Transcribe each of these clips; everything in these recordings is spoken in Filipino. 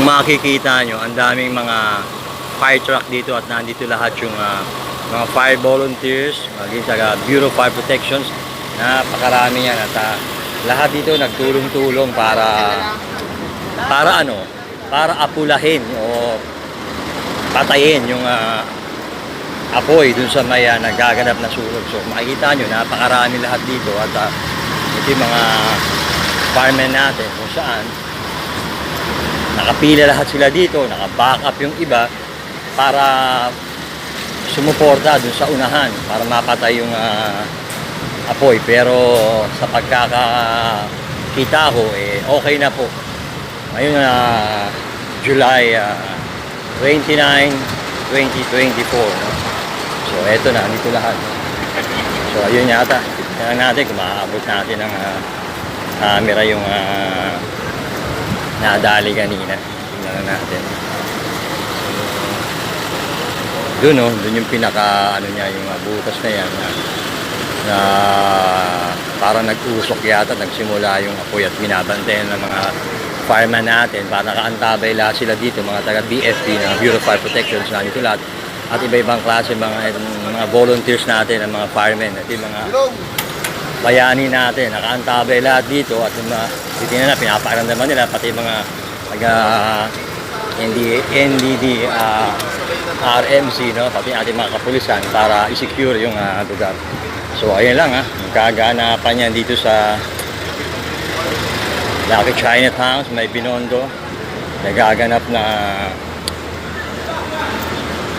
Kung makikita nyo, ang daming mga fire truck dito at nandito lahat yung ah, mga fire volunteers, maging sa Bureau of Fire Protections. Napakarami yan at ah, lahat dito nagtulong-tulong para para ano, para apulahin o patayin yung ah, apoy dun sa may ah, nagaganap na sunog. So makikita nyo, napakarami lahat dito at ah, ito yung mga firemen natin kung saan nakapila lahat sila dito, naka-back up yung iba para sumuporta dun sa unahan para mapatay yung ah, apoy. Pero sa pagkakakita ko, eh, okay na po. Ngayon na July ah, 29, 2024. No? So eto na, dito lahat. So ayun yata. Tingnan natin kung maaabot natin ng ah, camera yung ah, nadali kanina. Tingnan na natin. Doon no, doon yung pinaka ano niya, yung ah, butas na yan na, na parang nag-usok yata, nagsimula yung apoy at binabantayan ng mga fireman natin. Para nakaantabay lahat sila dito, mga taga BFP na Bureau of Fire Protection na dito lahat. At iba-ibang klase mga mga volunteers natin, ang mga firemen. At yung mga bayani natin, nakaantabay lahat dito at yung mga titingnan na, pinapakiramdaman nila, pati mga taga ND, NDD ah, RMC, no? pati ating mga kapulisan para i-secure yung ah, lugar. So ayun lang ha, magkaganapan yan dito sa Lucky Chinatown, may Binondo, nagaganap na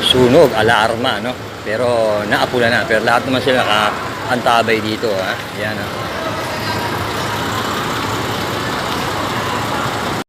sunog, alarma, no? Pero naapula na, pero lahat naman sila nakaantabay dito, ha? Yan, ha?